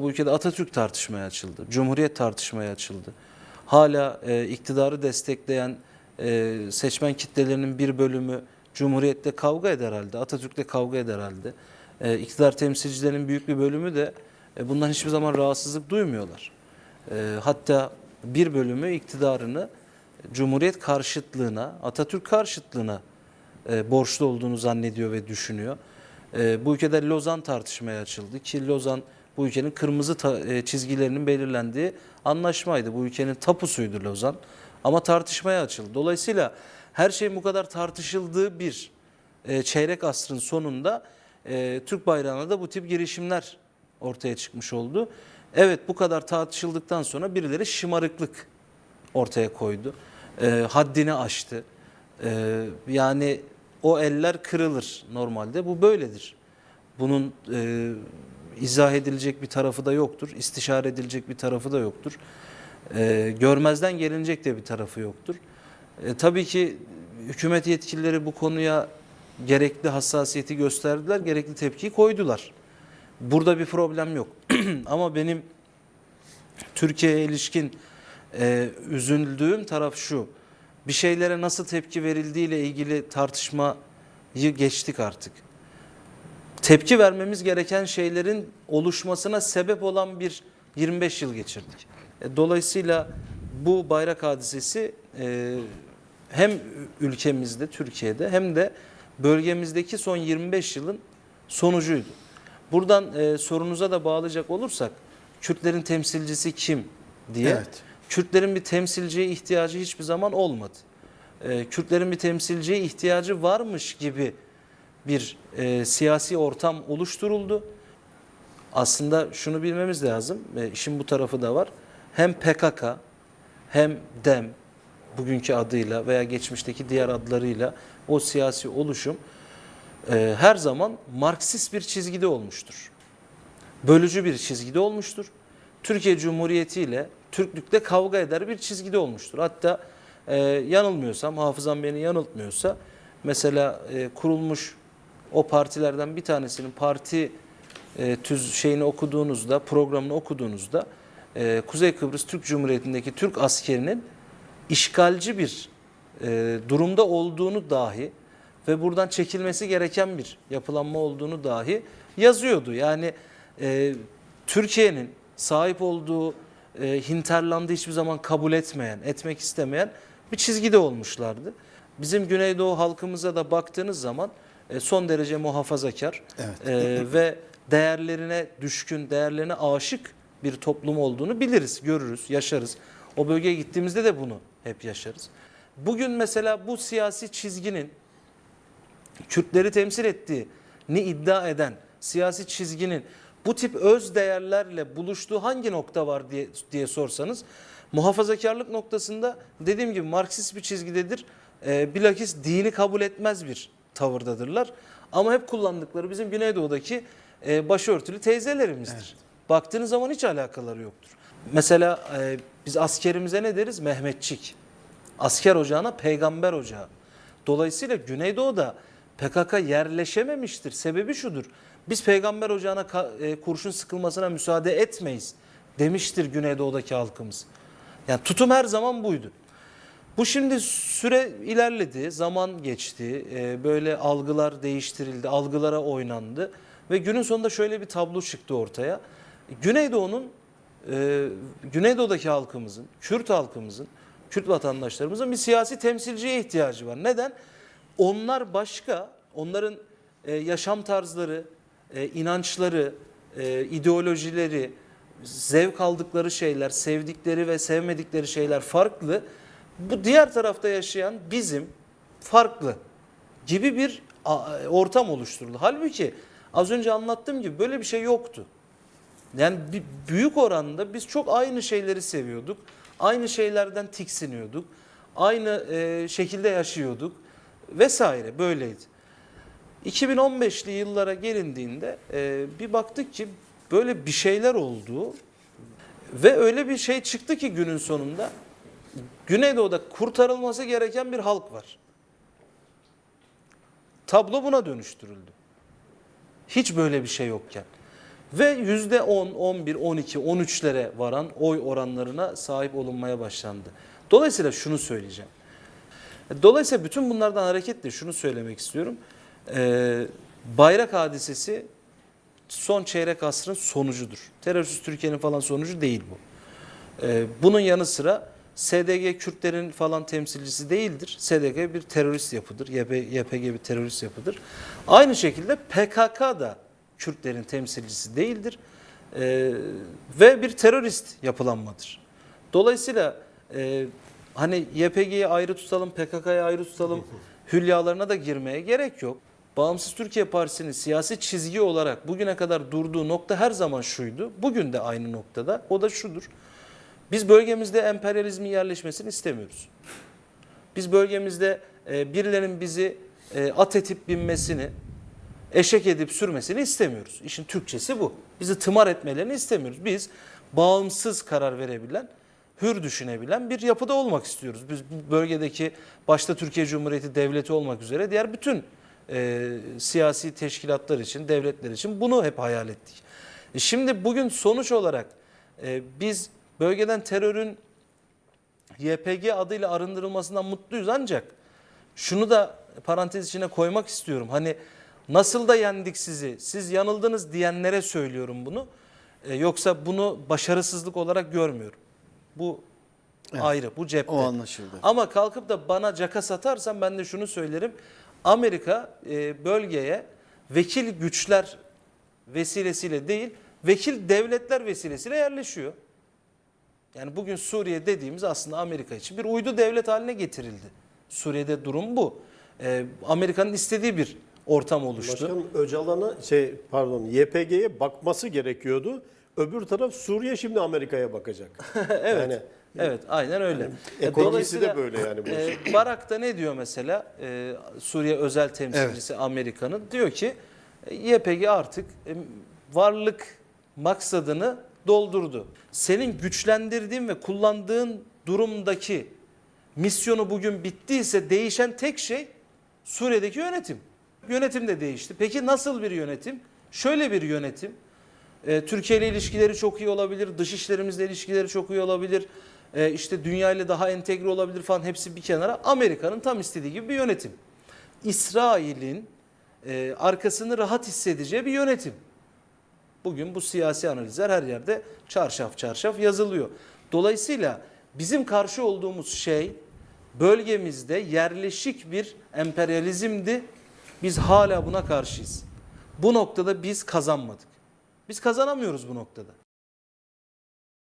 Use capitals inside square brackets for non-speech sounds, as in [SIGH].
Bu ülkede Atatürk tartışmaya açıldı. Cumhuriyet tartışmaya açıldı. Hala e, iktidarı destekleyen e, seçmen kitlelerinin bir bölümü Cumhuriyet'te kavga eder halde, Atatürk'te kavga eder halde. E, iktidar temsilcilerinin büyük bir bölümü de e, bundan hiçbir zaman rahatsızlık duymuyorlar. E, hatta bir bölümü iktidarını Cumhuriyet karşıtlığına, Atatürk karşıtlığına e, borçlu olduğunu zannediyor ve düşünüyor. E, bu ülkede Lozan tartışmaya açıldı ki Lozan bu ülkenin kırmızı e, çizgilerinin belirlendiği anlaşmaydı. Bu ülkenin tapusuydu Lozan ama tartışmaya açıldı. Dolayısıyla her şeyin bu kadar tartışıldığı bir e, çeyrek asrın sonunda e, Türk bayrağına da bu tip girişimler ortaya çıkmış oldu. Evet bu kadar tartışıldıktan sonra birileri şımarıklık ortaya koydu. E, haddini aştı. E, yani o eller kırılır normalde. Bu böyledir. Bunun e, izah edilecek bir tarafı da yoktur. istişare edilecek bir tarafı da yoktur. E, görmezden gelinecek de bir tarafı yoktur. E, tabii ki hükümet yetkilileri bu konuya gerekli hassasiyeti gösterdiler, gerekli tepkiyi koydular. Burada bir problem yok. [CLEARS THROAT] Ama benim Türkiye'ye ilişkin e, üzüldüğüm taraf şu. Bir şeylere nasıl tepki verildiğiyle ilgili tartışmayı geçtik artık. Tepki vermemiz gereken şeylerin oluşmasına sebep olan bir 25 yıl geçirdik. E, dolayısıyla bu bayrak hadisesi e, hem ülkemizde, Türkiye'de hem de bölgemizdeki son 25 yılın sonucuydu. Buradan e, sorunuza da bağlayacak olursak Kürtlerin temsilcisi kim diye. Evet. Kürtlerin bir temsilciye ihtiyacı hiçbir zaman olmadı. Kürtlerin bir temsilciye ihtiyacı varmış gibi bir e, siyasi ortam oluşturuldu. Aslında şunu bilmemiz lazım, e, işin bu tarafı da var. Hem PKK hem DEM bugünkü adıyla veya geçmişteki diğer adlarıyla o siyasi oluşum e, her zaman Marksist bir çizgide olmuştur. Bölücü bir çizgide olmuştur. Türkiye Cumhuriyeti ile Türklükte kavga eder bir çizgide olmuştur. Hatta e, yanılmıyorsam, hafızam beni yanıltmıyorsa mesela e, kurulmuş o partilerden bir tanesinin parti e, tüz şeyini okuduğunuzda, programını okuduğunuzda e, Kuzey Kıbrıs Türk Cumhuriyeti'ndeki Türk askerinin işgalci bir e, durumda olduğunu dahi ve buradan çekilmesi gereken bir yapılanma olduğunu dahi yazıyordu. Yani e, Türkiye'nin sahip olduğu e, hinterlandı hiçbir zaman kabul etmeyen, etmek istemeyen bir çizgide olmuşlardı. Bizim Güneydoğu halkımıza da baktığınız zaman e, son derece muhafazakar Evet. e, [LAUGHS] ve değerlerine düşkün, değerlerine aşık bir toplum olduğunu biliriz, görürüz, yaşarız. O bölgeye gittiğimizde de bunu hep yaşarız. Bugün mesela bu siyasi çizginin Kürtleri temsil ettiğini iddia eden siyasi çizginin bu tip öz değerlerle buluştuğu hangi nokta var diye, diye sorsanız muhafazakarlık noktasında dediğim gibi Marksist bir çizgidedir. E, bilakis dini kabul etmez bir tavırdadırlar. Ama hep kullandıkları bizim Güneydoğu'daki e, başörtülü teyzelerimizdir. Baktığınız zaman hiç alakaları yoktur. Mesela e, biz askerimize ne deriz? Mehmetçik. Asker ocağına peygamber ocağı. Dolayısıyla Güneydoğu'da PKK yerleşememiştir. Sebebi şudur. Biz peygamber ocağına e, kurşun sıkılmasına müsaade etmeyiz demiştir Güneydoğu'daki halkımız. Yani tutum her zaman buydu. Bu şimdi süre ilerledi, zaman geçti, e, böyle algılar değiştirildi, algılara oynandı ve günün sonunda şöyle bir tablo çıktı ortaya. Güneydoğu'nun, e, Güneydoğu'daki halkımızın, Kürt halkımızın, Kürt vatandaşlarımızın bir siyasi temsilciye ihtiyacı var. Neden? Onlar başka, onların e, yaşam tarzları, e, inançları, ideolojileri, zevk aldıkları şeyler, sevdikleri ve sevmedikleri şeyler farklı. Bu diğer tarafta yaşayan bizim farklı gibi bir ortam oluşturuldu. Halbuki az önce anlattığım gibi böyle bir şey yoktu. Yani büyük oranda biz çok aynı şeyleri seviyorduk. Aynı şeylerden tiksiniyorduk. Aynı e, şekilde yaşıyorduk vesaire böyleydi. 2015'li yıllara gelindiğinde e, bir baktık ki böyle bir şeyler oldu ve öyle bir şey çıktı ki günün sonunda Güneydoğu'da kurtarılması gereken bir halk var. Tablo buna dönüştürüldü. Hiç böyle bir şey yokken. Ve yüzde 10, 11, 12, 13'lere varan oy oranlarına sahip olunmaya başlandı. Dolayısıyla şunu söyleyeceğim. Dolayısıyla bütün bunlardan hareketle şunu söylemek istiyorum. Ee, bayrak hadisesi son çeyrek asrın sonucudur. Terörsüz Türkiye'nin falan sonucu değil bu. Ee, bunun yanı sıra SDG Kürtlerin falan temsilcisi değildir. SDG bir terörist yapıdır. YP, YPG bir terörist yapıdır. Aynı şekilde PKK da Kürtlerin temsilcisi değildir. Ee, ve bir terörist yapılanmadır. Dolayısıyla e, hani YPG'yi ayrı tutalım, PKK'yı ayrı tutalım [LAUGHS] hülyalarına da girmeye gerek yok. Bağımsız Türkiye Partisi'nin siyasi çizgi olarak bugüne kadar durduğu nokta her zaman şuydu. Bugün de aynı noktada. O da şudur. Biz bölgemizde emperyalizmin yerleşmesini istemiyoruz. Biz bölgemizde e, birilerinin bizi e, at etip binmesini, eşek edip sürmesini istemiyoruz. İşin Türkçesi bu. Bizi tımar etmelerini istemiyoruz. Biz bağımsız karar verebilen, hür düşünebilen bir yapıda olmak istiyoruz. Biz bölgedeki başta Türkiye Cumhuriyeti Devleti olmak üzere diğer bütün e, siyasi teşkilatlar için, devletler için bunu hep hayal ettik. E şimdi bugün sonuç olarak e, biz bölgeden terörün YPG adıyla arındırılmasından mutluyuz ancak şunu da parantez içine koymak istiyorum. Hani nasıl da yendik sizi, siz yanıldınız diyenlere söylüyorum bunu. E, yoksa bunu başarısızlık olarak görmüyorum. Bu Evet. ayrı, bu cepte. O anlaşıldı. Ama kalkıp da bana caka satarsan ben de şunu söylerim. Amerika e, bölgeye vekil güçler vesilesiyle değil, vekil devletler vesilesiyle yerleşiyor. Yani bugün Suriye dediğimiz aslında Amerika için bir uydu devlet haline getirildi. Suriye'de durum bu. E, Amerika'nın istediği bir ortam oluştu. Başkan Öcalan'a şey pardon YPG'ye bakması gerekiyordu. Öbür taraf Suriye şimdi Amerika'ya bakacak. [LAUGHS] evet. Yani Evet, aynen öyle. E, ekolojisi dolayısıyla, de böyle yani bu e. Barak da ne diyor mesela? E, Suriye özel temsilcisi Amerika'nın diyor ki e, YPG artık e, varlık maksadını doldurdu. Senin güçlendirdiğin ve kullandığın durumdaki misyonu bugün bittiyse değişen tek şey Suriye'deki yönetim. Yönetim de değişti. Peki nasıl bir yönetim? Şöyle bir yönetim. E, Türkiye ile ilişkileri çok iyi olabilir, dış işlerimizle ilişkileri çok iyi olabilir, e, işte dünya ile daha entegre olabilir falan hepsi bir kenara. Amerika'nın tam istediği gibi bir yönetim. İsrail'in e, arkasını rahat hissedeceği bir yönetim. Bugün bu siyasi analizler her yerde çarşaf çarşaf yazılıyor. Dolayısıyla bizim karşı olduğumuz şey bölgemizde yerleşik bir emperyalizmdi. Biz hala buna karşıyız. Bu noktada biz kazanmadık. Biz kazanamıyoruz bu noktada.